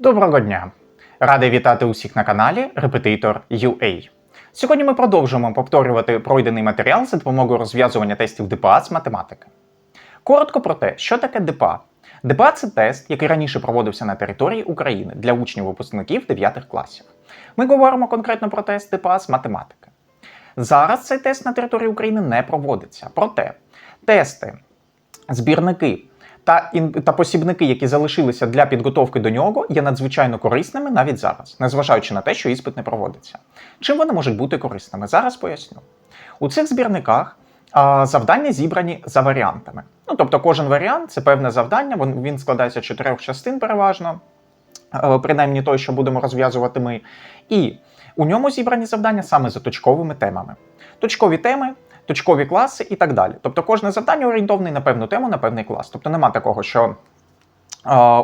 Доброго дня! Радий вітати усіх на каналі Репетитор UA. Сьогодні ми продовжуємо повторювати пройдений матеріал за допомогою розв'язування тестів ДПА з математики. Коротко про те, що таке ДПА. ДПА це тест, який раніше проводився на території України для учнів-випускників 9 класів. Ми говоримо конкретно про тест ДПА з математики. Зараз цей тест на території України не проводиться. Проте тести, збірники та, ін- та посібники, які залишилися для підготовки до нього, є надзвичайно корисними навіть зараз, незважаючи на те, що іспит не проводиться. Чим вони можуть бути корисними? Зараз поясню. У цих збірниках а, завдання зібрані за варіантами. Ну, тобто кожен варіант це певне завдання, він, складається з чотирьох частин переважно, е, принаймні той, що будемо розв'язувати ми. І у ньому зібрані завдання саме за точковими темами. Точкові теми, точкові класи і так далі. Тобто кожне завдання орієнтовне на певну тему, на певний клас. Тобто нема такого, що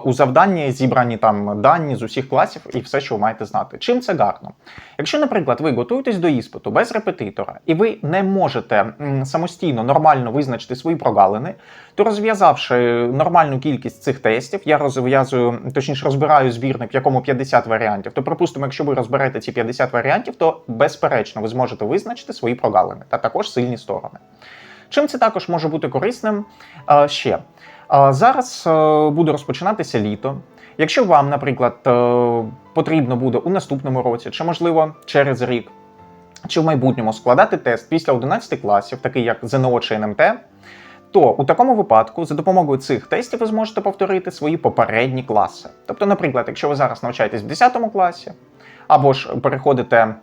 у завданні зібрані там дані з усіх класів і все, що ви маєте знати. Чим це гарно? Якщо, наприклад, ви готуєтесь до іспиту без репетитора, і ви не можете самостійно нормально визначити свої прогалини, то розв'язавши нормальну кількість цих тестів, я розв'язую, точніше розбираю збірник, в якому 50 варіантів. То, припустимо, якщо ви розберете ці 50 варіантів, то безперечно ви зможете визначити свої прогалини та також сильні сторони. Чим це також може бути корисним ще? Зараз е, буде розпочинатися літо. Якщо вам, наприклад, е, потрібно буде у наступному році, чи можливо через рік, чи в майбутньому складати тест після 11 класів, такий як ЗНО чи НМТ, то у такому випадку за допомогою цих тестів ви зможете повторити свої попередні класи. Тобто, наприклад, якщо ви зараз навчаєтесь в 10 класі, або ж переходите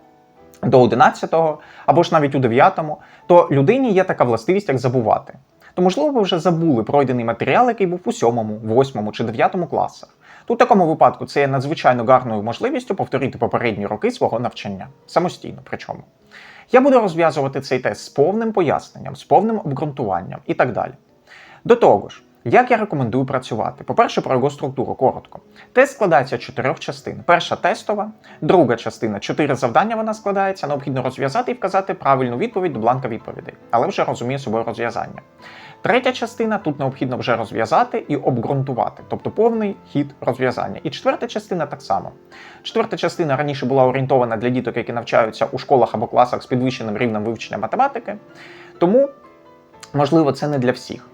до 11-го, або ж навіть у 9-му, то людині є така властивість, як забувати. То, можливо, ви вже забули пройдений матеріал, який був у 7, 8 чи 9 класах. То в такому випадку це є надзвичайно гарною можливістю повторити попередні роки свого навчання самостійно. Причому я буду розв'язувати цей тест з повним поясненням, з повним обґрунтуванням і так далі. До того ж, як я рекомендую працювати? По-перше, про його структуру коротко. Тест складається з чотирьох частин. Перша тестова, друга частина чотири завдання вона складається. Необхідно розв'язати і вказати правильну відповідь до бланка відповідей, але вже розуміє собою розв'язання. Третя частина тут необхідно вже розв'язати і обґрунтувати, тобто повний хід розв'язання. І четверта частина так само. Четверта частина раніше була орієнтована для діток, які навчаються у школах або класах з підвищеним рівнем вивчення математики. Тому, можливо, це не для всіх.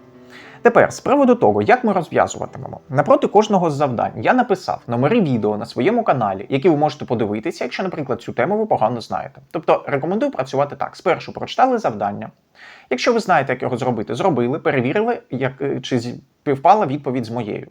Тепер з приводу того, як ми розв'язуватимемо. Напроти кожного з завдань я написав номери відео на своєму каналі, які ви можете подивитися, якщо, наприклад, цю тему ви погано знаєте. Тобто рекомендую працювати так: спершу прочитали завдання. Якщо ви знаєте, як його зробити, зробили, перевірили, як, е, чи співпала відповідь з моєю.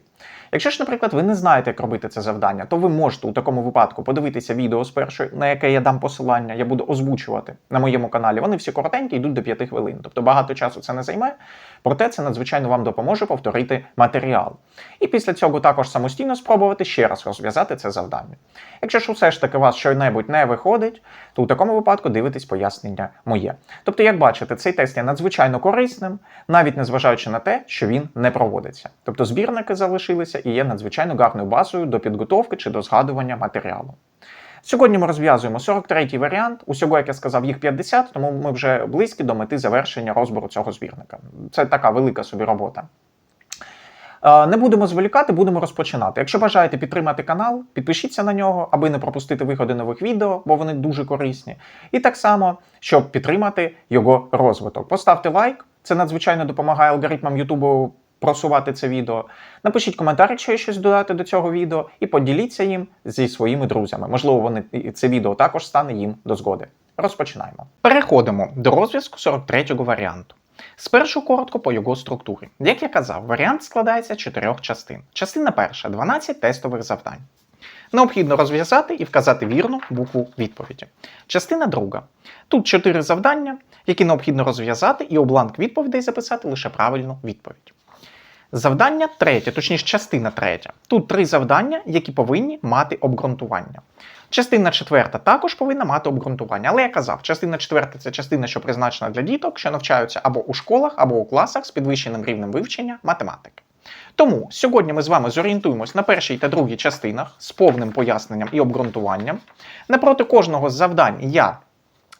Якщо ж, наприклад, ви не знаєте, як робити це завдання, то ви можете у такому випадку подивитися відео спершу, на яке я дам посилання, я буду озвучувати на моєму каналі. Вони всі коротенькі, йдуть до 5 хвилин. Тобто багато часу це не займе, проте це надзвичайно вам допоможе повторити матеріал. І після цього також самостійно спробувати ще раз розв'язати це завдання. Якщо ж все ж таки у вас щось не виходить, то у такому випадку дивитесь пояснення моє. Тобто, як бачите, цей тест є надзвичайно корисним, навіть незважаючи на те, що він не проводиться. Тобто збірники залишилися і є надзвичайно гарною базою до підготовки чи до згадування матеріалу. Сьогодні ми розв'язуємо 43-й варіант. Усього, як я сказав, їх 50, тому ми вже близькі до мети завершення розбору цього збірника. Це така велика собі робота. Е, Не будемо зволікати, будемо розпочинати. Якщо бажаєте підтримати канал, підпишіться на нього, аби не пропустити виходи нових відео, бо вони дуже корисні. І так само, щоб підтримати його розвиток. Поставте лайк, це надзвичайно допомагає алгоритмам Ютубу просувати це відео. Напишіть коментар, якщо є щось додати до цього відео, і поділіться їм зі своїми друзями. Можливо, вони це відео також стане їм до згоди. Розпочинаємо. Переходимо до розв'язку 43-го варіанту. Спершу коротко по його структурі. Як я казав, варіант складається з чотирьох частин. Частина перша 12 тестових завдань. Необхідно розв'язати і вказати вірну букву відповіді. Частина друга. Тут чотири завдання, які необхідно розв'язати, і у бланк відповідей записати лише правильну відповідь. Завдання третє, точніше, частина третя. Тут три завдання, які повинні мати обґрунтування. Частина четверта також повинна мати обґрунтування. Але я казав, частина четверта це частина, що призначена для діток, що навчаються або у школах, або у класах з підвищеним рівнем вивчення математики. Тому сьогодні ми з вами зорієнтуємось на першій та другій частинах з повним поясненням і обґрунтуванням. Напроти кожного з завдань я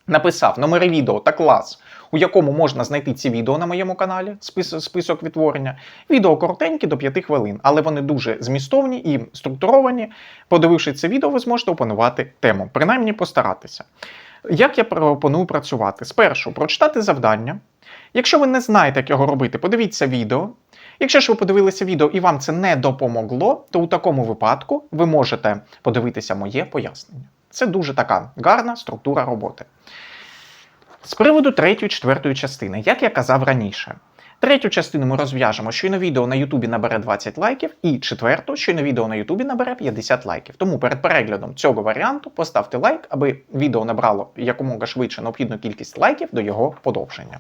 написав номери відео та клас, у якому можна знайти ці відео на моєму каналі, спис- список відтворення. Відео коротенькі до 5 хвилин, але вони дуже змістовні і структуровані. Подививши це відео, ви зможете опанувати тему, принаймні постаратися. Як я пропоную працювати? Спершу прочитати завдання. Якщо ви не знаєте, як його робити, подивіться відео. Якщо ж ви подивилися відео і вам це не допомогло, то у такому випадку ви можете подивитися моє пояснення. Це дуже така гарна структура роботи. З приводу третьої, четвертої частини, як я казав раніше, третю частину ми розв'яжемо, щойно відео на Ютубі набере 20 лайків, і четверту, щойно відео на Ютубі набере 50 лайків. Тому перед переглядом цього варіанту поставте лайк, аби відео набрало якомога швидше необхідну кількість лайків до його подовження.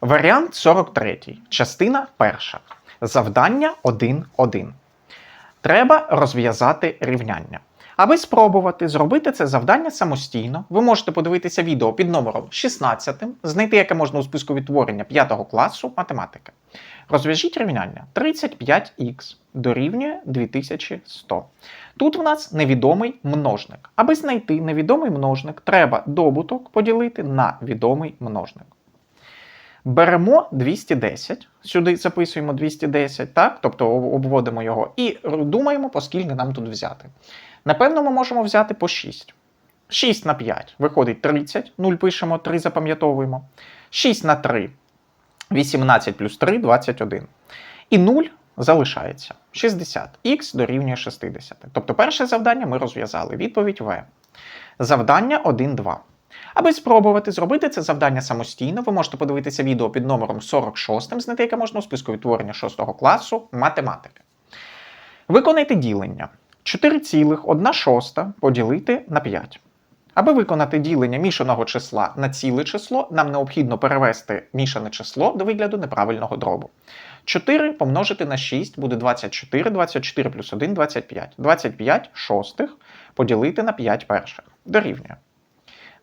Варіант 43. Частина перша. Завдання 1.1. Треба розв'язати рівняння. Аби спробувати зробити це завдання самостійно, ви можете подивитися відео під номером 16, знайти яке можна у списку відтворення 5 класу математики. Розв'яжіть рівняння 35х дорівнює 2100. Тут в нас невідомий множник. Аби знайти невідомий множник, треба добуток поділити на відомий множник. Беремо 210, сюди записуємо 210, так? тобто обводимо його, і думаємо, по скільки нам тут взяти. Напевно, ми можемо взяти по 6. 6 на 5 виходить 30, 0 пишемо, 3 запам'ятовуємо. 6 на 3 18 плюс 3 21. І 0 залишається 60. Х дорівнює 60. Тобто перше завдання ми розв'язали. Відповідь В. Завдання 1-2. Аби спробувати зробити це завдання самостійно, ви можете подивитися відео під номером 46, знайти яке можна у списку відтворення 6 класу математики. Виконайте ділення. 4,1 шоста поділити на 5. Аби виконати ділення мішаного числа на ціле число, нам необхідно перевести мішане число до вигляду неправильного дробу. 4 помножити на 6 буде 24, 24 плюс 1 25. 25 шостих поділити на 5 перших. Дорівнює.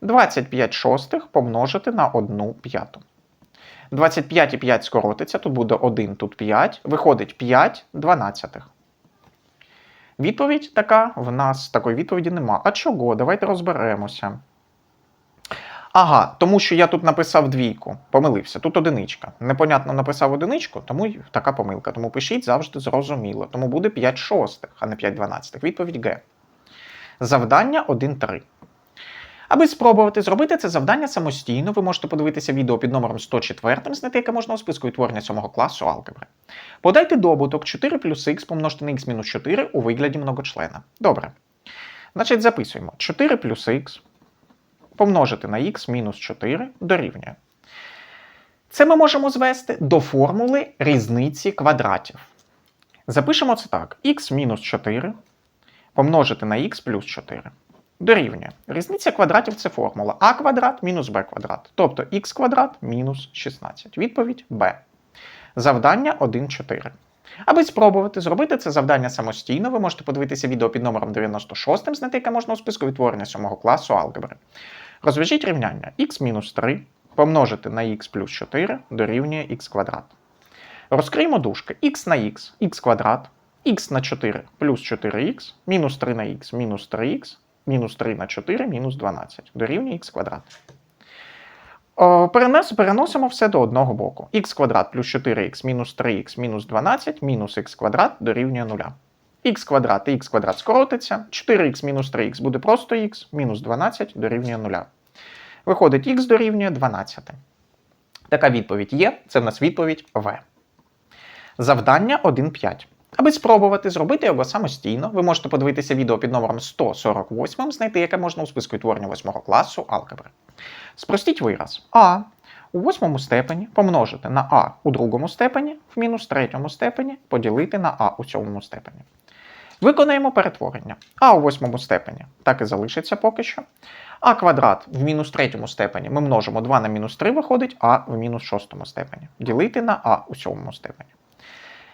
25 шостих помножити на 1 п'яту. 25 і 5 скоротиться, тут буде 1, тут 5. Виходить 5 дванадцятих. Відповідь така, в нас такої відповіді нема. А чого? Давайте розберемося. Ага, тому що я тут написав двійку, помилився. Тут одиничка. Непонятно написав одиничку, тому така помилка. Тому пишіть завжди зрозуміло. Тому буде 5 шостих, а не 5 дванадцятих. Відповідь Г. Завдання 1.3. Аби спробувати зробити це завдання самостійно, ви можете подивитися відео під номером 104, знайти яке можна у списку відтворення 7 класу алгебри. Подайте добуток 4 плюс х помножити на х мінус 4 у вигляді многочлена. Добре. Значить, записуємо 4 плюс х помножити на х мінус 4 дорівнює. Це ми можемо звести до формули різниці квадратів. Запишемо це так: х мінус 4 помножити на х плюс 4 дорівнює. Різниця квадратів це формула а квадрат мінус b квадрат, тобто х квадрат мінус 16. Відповідь b. Завдання 1.4. Аби спробувати зробити це завдання самостійно, ви можете подивитися відео під номером 96, знайти яке можна у списку відтворення 7 класу алгебри. Розв'яжіть рівняння х мінус 3 помножити на х плюс 4 дорівнює х квадрат. Розкриємо дужки х на х, х квадрат, х на 4 плюс 4х, мінус 3 на х, мінус 3х, мінус 3 на 4, мінус 12. Дорівнює х квадрат. Перенес, переносимо все до одного боку. х квадрат плюс 4х мінус 3х мінус 12 мінус х квадрат дорівнює 0. х квадрат і х квадрат скоротиться. 4х мінус 3х буде просто х, мінус 12 дорівнює 0. Виходить, х дорівнює 12. Така відповідь є. Це в нас відповідь В. Завдання 1.5. Аби спробувати зробити його самостійно, ви можете подивитися відео під номером 148, знайти яке можна у списку відтворення 8 класу алгебри. Спростіть вираз а у восьмому степені помножити на а у другому степені в мінус третьому степені поділити на а у сьомому степені. Виконаємо перетворення. А у восьмому степені так і залишиться поки що. А квадрат в мінус третьому степені ми множимо 2 на мінус 3 виходить а в мінус шостому степені. Ділити на а у сьомому степені.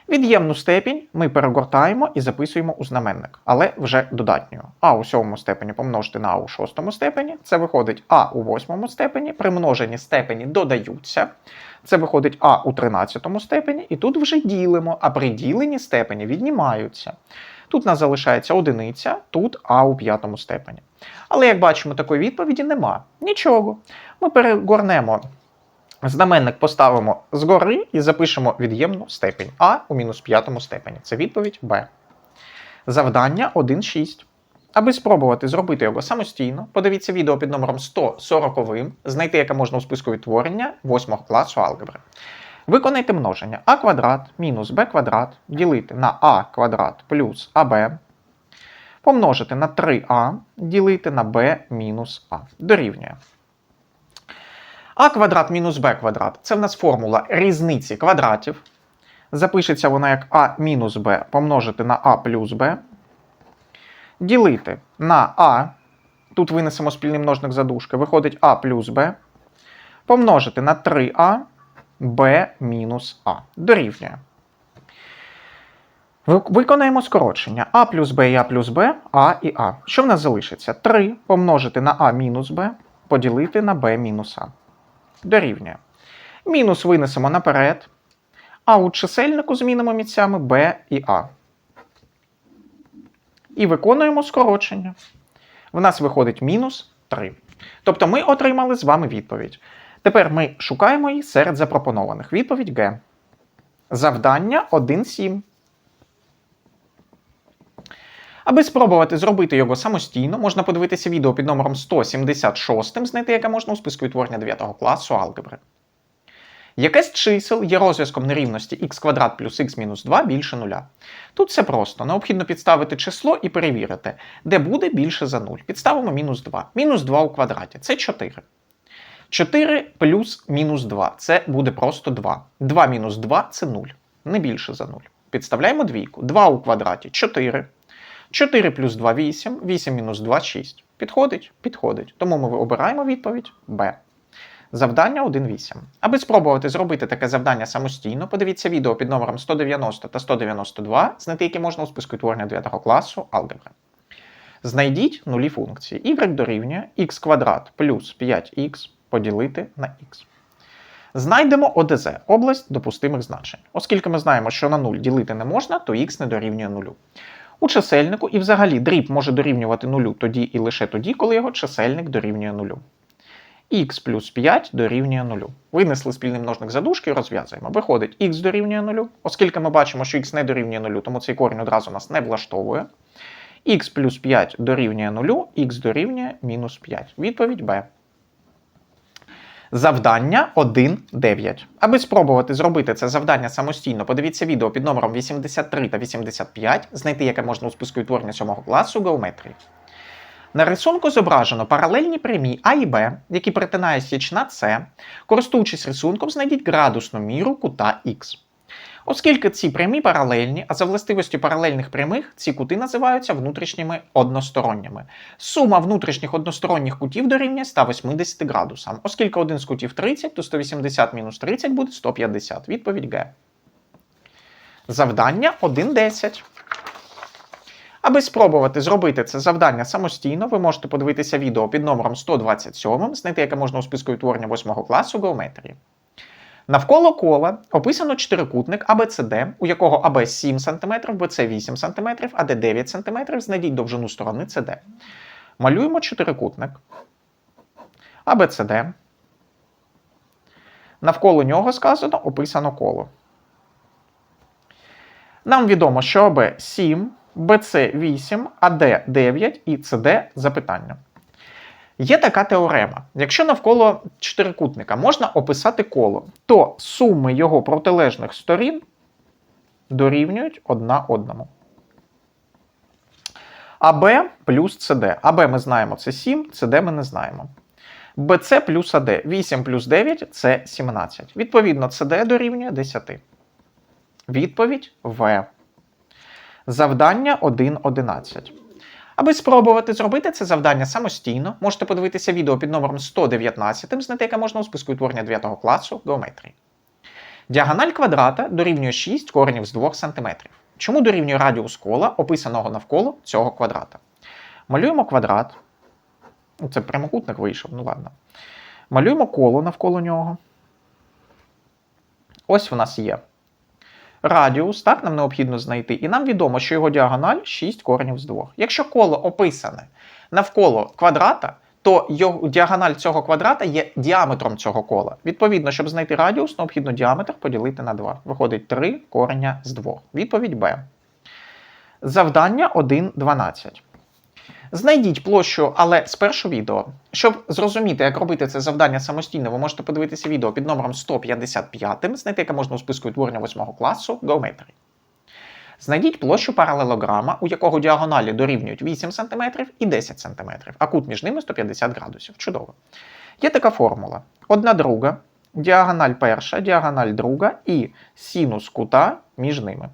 Від'ємну степінь ми перегортаємо і записуємо у знаменник, але вже додатньою. А у сьомому степені помножити на а у шостому степені. Це виходить а у восьмому степені. Примножені степені додаються. Це виходить а у тринадцятому степені, і тут вже ділимо, а при діленні степені віднімаються. Тут нас залишається одиниця, тут а у п'ятому степені. Але як бачимо, такої відповіді нема. Нічого. Ми перегорнемо знаменник, поставимо згори і запишемо від'ємну степень а у мінус п'ятому степені. Це відповідь Б. Завдання 1.6. Аби спробувати зробити його самостійно, подивіться відео під номером 140, знайти яке можна у списку відтворення 8 класу алгебри. Виконайте множення а квадрат мінус b квадрат ділити на а квадрат плюс аб, помножити на 3а ділити на b мінус а. Дорівнює. А квадрат мінус b квадрат це в нас формула різниці квадратів. Запишеться вона як а мінус b помножити на а плюс b. Ділити на а. Тут винесемо спільний множник задушки. Виходить а плюс b. Помножити на 3а b мінус а. Дорівнює. Виконаємо скорочення а плюс b і а плюс b, а і а. Що в нас залишиться? 3 помножити на а мінус b, поділити на b мінус а. Дорівнює. Мінус винесемо наперед. А у чисельнику змінимо місцями b і а. І виконуємо скорочення. В нас виходить мінус 3. Тобто ми отримали з вами відповідь. Тепер ми шукаємо її серед запропонованих. Відповідь Г. Завдання 1.7. Аби спробувати зробити його самостійно, можна подивитися відео під номером 176, знайти яке можна у списку відтворення 9 класу алгебри. Яке з чисел є розв'язком нерівності х квадрат плюс х мінус 2 більше нуля? Тут все просто. Необхідно підставити число і перевірити, де буде більше за 0. Підставимо мінус 2. Мінус 2 у квадраті це 4. 4 плюс мінус 2 це буде просто 2. 2 мінус 2 це 0. Не більше за 0. Підставляємо двійку. 2 у квадраті 4. 4 плюс 2 8. 8 мінус 2 6. Підходить? Підходить. Тому ми обираємо відповідь Б. Завдання 1.8. Аби спробувати зробити таке завдання самостійно, подивіться відео під номером 190 та 192, знайти які можна у списку відтворення 9 класу алгебри. Знайдіть нулі функції. y дорівнює х квадрат плюс 5х поділити на х. Знайдемо ОДЗ область допустимих значень. Оскільки ми знаємо, що на 0 ділити не можна, то х не дорівнює 0. У чисельнику і взагалі дріб може дорівнювати 0 тоді і лише тоді, коли його чисельник дорівнює 0 х плюс 5 дорівнює 0. Винесли спільний множник задушки розв'язуємо. Виходить, х дорівнює 0. Оскільки ми бачимо, що х не дорівнює 0, тому цей корінь одразу нас не влаштовує. х плюс 5 дорівнює 0, х дорівнює мінус 5. Відповідь Б. Завдання 1.9. Аби спробувати зробити це завдання самостійно, подивіться відео під номером 83 та 85, знайти яке можна у списку утворення 7 класу геометрії. На рисунку зображено паралельні прямі А і Б, які перетинає січна С. Користуючись рисунком, знайдіть градусну міру кута Х. Оскільки ці прямі паралельні, а за властивістю паралельних прямих ці кути називаються внутрішніми односторонніми. Сума внутрішніх односторонніх кутів дорівнює 180 градусам. Оскільки один з кутів 30, то 180 мінус 30 буде 150. Відповідь Г. Завдання 1.10. Аби спробувати зробити це завдання самостійно, ви можете подивитися відео під номером 127, знайти яке можна у списку відтворення 8 класу геометрії. Навколо кола описано чотирикутник ABCD, у якого АБ 7 см, BC 8 см, АД 9 см, знайдіть довжину сторони CD. Малюємо чотирикутник. ABCD. Навколо нього сказано описано коло. Нам відомо, що АБ 7, БЦ 8, АД 9 і СД запитання. Є така теорема. Якщо навколо чотирикутника можна описати коло, то суми його протилежних сторін дорівнюють одна одному. АБ плюс СД. АБ ми знаємо це 7, СД ми не знаємо. БЦ плюс АД. 8 плюс 9 це 17. Відповідно, СД дорівнює 10. Відповідь В. Завдання 1.11. Аби спробувати зробити це завдання самостійно, можете подивитися відео під номером 119, знайти яке можна у списку відтворення 9 класу геометрії. Діагональ квадрата дорівнює 6 коренів з 2 см. Чому дорівнює радіус кола, описаного навколо цього квадрата? Малюємо квадрат. Ну, Це прямокутник вийшов, ну ладно. Малюємо коло навколо нього. Ось в нас є радіус, так, нам необхідно знайти, і нам відомо, що його діагональ 6 коренів з 2. Якщо коло описане навколо квадрата, то його, діагональ цього квадрата є діаметром цього кола. Відповідно, щоб знайти радіус, необхідно діаметр поділити на 2. Виходить 3 кореня з 2. Відповідь Б. Завдання 1.12. Знайдіть площу, але спершу відео. Щоб зрозуміти, як робити це завдання самостійно, ви можете подивитися відео під номером 155, знайти яке можна у списку відтворення 8 класу Geometry. Знайдіть площу паралелограма, у якого діагоналі дорівнюють 8 см і 10 см, а кут між ними 150 градусів. Чудово. Є така формула: одна друга, діагональ перша, діагональ друга і синус кута між ними.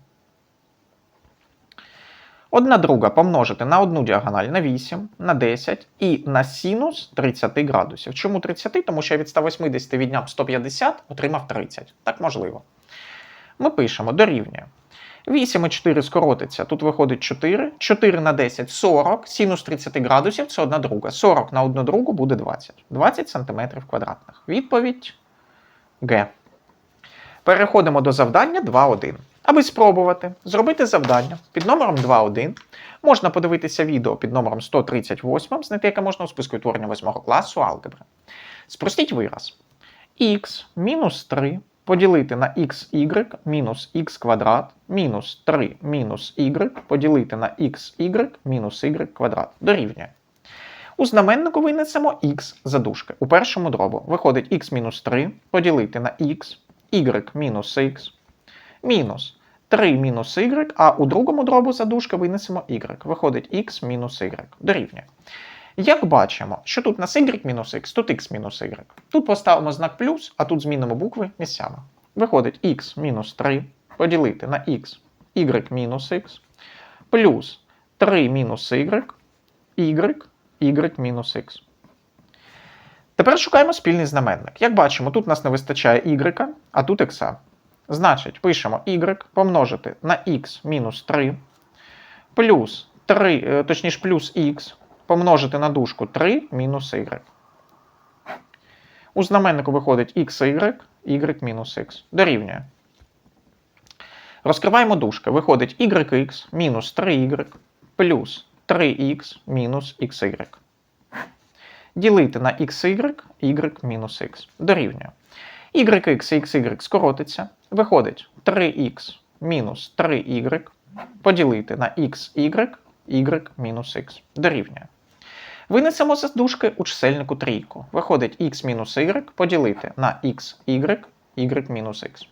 Одна друга помножити на одну діагональ на 8, на 10 і на синус 30 градусів. Чому 30? Тому що я від 180 відняв 150, отримав 30. Так можливо. Ми пишемо дорівнює. 8 і 4 скоротиться, тут виходить 4. 4 на 10 40, синус 30 градусів це одна друга. 40 на одну другу буде 20. 20 см квадратних. Відповідь Г. Переходимо до завдання 2.1. Аби спробувати зробити завдання під номером 2.1, можна подивитися відео під номером 138, знайти яке можна у списку відтворення 8 класу алгебри. Спростіть вираз. х мінус 3 поділити на xy мінус х квадрат мінус 3 мінус y поділити на xy мінус y квадрат дорівнює. У знаменнику винесемо х за дужки. У першому дробу виходить х мінус 3 поділити на х, y мінус х, мінус 3 мінус y, а у другому дробу за винесемо y. Виходить x мінус y. Дорівнює. Як бачимо, що тут у нас y мінус x, тут x мінус y. Тут поставимо знак плюс, а тут змінимо букви місцями. Виходить x мінус 3 поділити на x, y мінус x, плюс 3 мінус y, y, y мінус x. Тепер шукаємо спільний знаменник. Як бачимо, тут нас не вистачає y, а тут x. Значить, пишемо y помножити на x мінус 3, плюс 3, е, точніше, плюс x помножити на дужку 3 мінус y. У знаменнику виходить xy, y мінус x. Дорівнює. Розкриваємо дужки. Виходить yx мінус 3y плюс 3x мінус xy. Ділити на xy, y мінус x. Дорівнює. YX і XY скоротиться. Виходить 3х мінус 3y поділити на xy, y мінус x. Дорівнює. Винесемо з дужки у чисельнику трійку. Виходить x мінус y поділити на xy, y мінус x.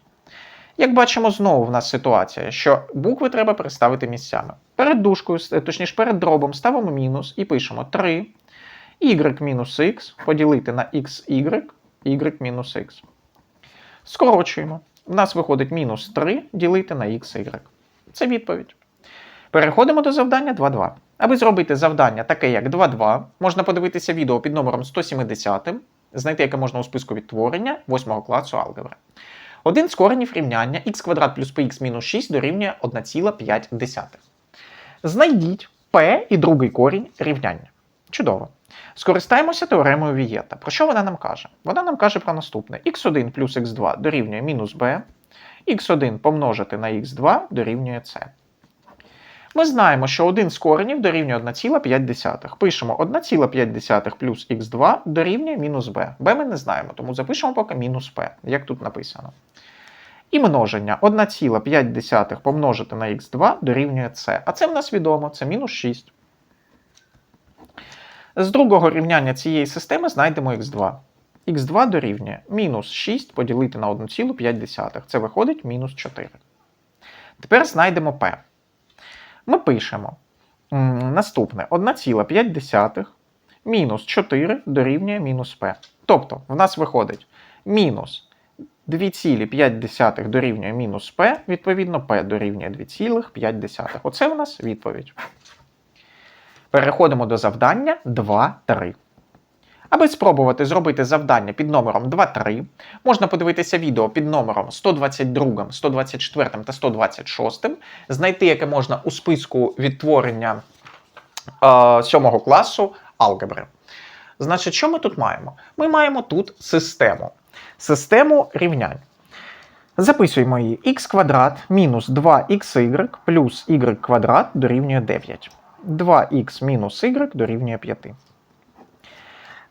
Як бачимо, знову в нас ситуація, що букви треба переставити місцями. Перед дужкою, точніше перед дробом ставимо мінус і пишемо 3 y мінус x поділити на xy, y мінус x. Скорочуємо. У нас виходить мінус 3 ділити на xy. Це відповідь. Переходимо до завдання 2.2. Аби зробити завдання таке, як 2.2, можна подивитися відео під номером 170, знайти, яке можна у списку відтворення 8 класу алгебри. Один з коренів рівняння х квадрат плюс px мінус 6 дорівнює 1,5. Знайдіть p і другий корінь рівняння. Чудово. Скористаємося теоремою Вієта. Про що вона нам каже? Вона нам каже про наступне: x1 плюс x2 дорівнює мінус b, x1 помножити на x2 дорівнює c. Ми знаємо, що один з коренів дорівнює 1,5. Пишемо 1,5 плюс х2 дорівнює мінус b. b ми не знаємо, тому запишемо поки мінус p, як тут написано. І множення 1,5 помножити на х2 дорівнює c. А це в нас відомо, це мінус 6. З другого рівняння цієї системи знайдемо х2. х2 дорівнює мінус 6 поділити на 1,5. Це виходить мінус 4. Тепер знайдемо p. Ми пишемо наступне 1,5 мінус 4 дорівнює мінус p. Тобто, в нас виходить мінус 2,5 дорівнює мінус p, відповідно, p дорівнює 2,5. Оце в нас відповідь. Переходимо до завдання 2.3. Аби спробувати зробити завдання під номером 2.3, можна подивитися відео під номером 122, 124 та 126, знайти, яке можна у списку відтворення е, 7 класу алгебри. Значить, що ми тут маємо? Ми маємо тут систему. Систему рівнянь. Записуємо її х квадрат мінус 2xy плюс y квадрат дорівнює 9. 2х мінус y дорівнює 5.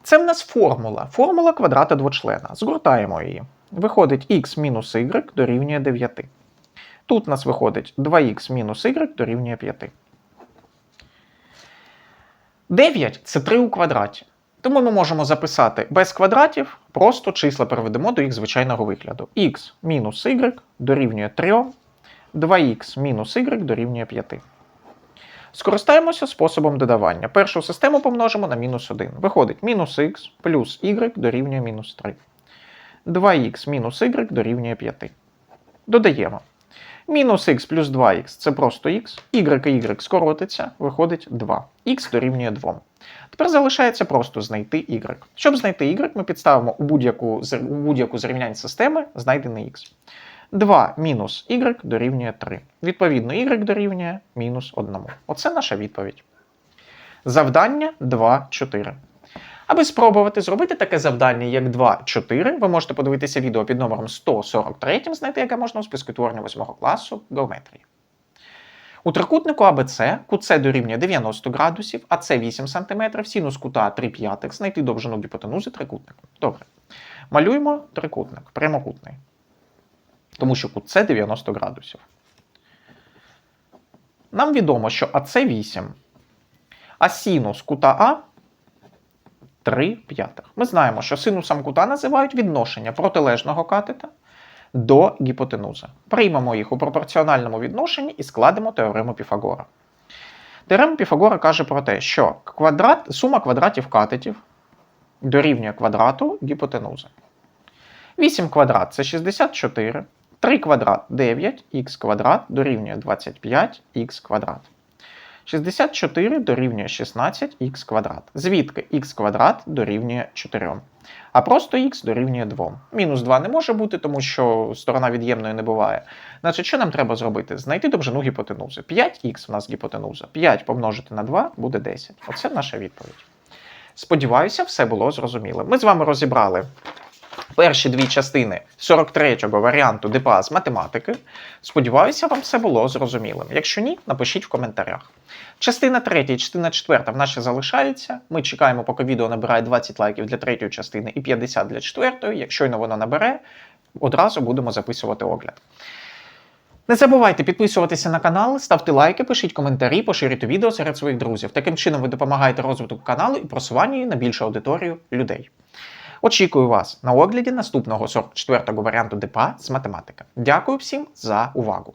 Це в нас формула. Формула квадрата двочлена. Згортаємо її. Виходить х мінус y дорівнює 9. Тут у нас виходить 2х мінус y дорівнює 5. 9 це 3 у квадраті. Тому ми можемо записати без квадратів, просто числа переведемо до їх звичайного вигляду. х мінус y дорівнює 3, 2х мінус y дорівнює 5. Скористаємося способом додавання. Першу систему помножимо на мінус 1. Виходить мінус х плюс y дорівнює мінус 3. 2х мінус y дорівнює 5. Додаємо. Мінус х плюс 2х це просто х, y і y скоротиться, виходить 2. х дорівнює 2. Тепер залишається просто знайти y. Щоб знайти y, ми підставимо у будь-яку з- у будь-яку з системи знайдений х. 2 мінус y дорівнює 3. Відповідно, y дорівнює мінус 1. Оце наша відповідь. Завдання 2, 4. Аби спробувати зробити таке завдання, як 2, 4, ви можете подивитися відео під номером 143, знайти яке можна у списку творення 8 класу геометрії. У трикутнику АБЦ кут дорівнює 90 градусів, а С 8 см, синус кута 3 п'ятих, знайти довжину гіпотенузи трикутника. Добре. Малюємо трикутник, прямокутний. Тому що кут С 90 градусів. Нам відомо, що АЦ 8, а синус кута А 3 п'ятих. Ми знаємо, що синусом кута називають відношення протилежного катета до гіпотенузи. Приймемо їх у пропорціональному відношенні і складемо теорему Піфагора. Теорема Піфагора каже про те, що квадрат, сума квадратів катетів дорівнює квадрату гіпотенузи. 8 квадрат це 64, 3 квадрат 9, х квадрат дорівнює 25х квадрат. 64 дорівнює 16х квадрат. Звідки х квадрат дорівнює 4. А просто х дорівнює 2. Мінус 2 не може бути, тому що сторона від'ємної не буває. Значить, що нам треба зробити? Знайти довжину гіпотенузи. 5х в нас гіпотенуза. 5 помножити на 2 буде 10. Оце наша відповідь. Сподіваюся, все було зрозуміло. Ми з вами розібрали перші дві частини 43-го варіанту ДПА з математики. Сподіваюся, вам все було зрозумілим. Якщо ні, напишіть в коментарях. Частина 3 і частина 4 в нас ще залишається. Ми чекаємо, поки відео набирає 20 лайків для третьої частини і 50 для четвертої. Якщо воно воно набере, одразу будемо записувати огляд. Не забувайте підписуватися на канал, ставте лайки, пишіть коментарі, поширюйте відео серед своїх друзів. Таким чином ви допомагаєте розвитку каналу і просуванню на більшу аудиторію людей. Очікую вас на огляді наступного 44-го варіанту ДПА з математика. Дякую всім за увагу!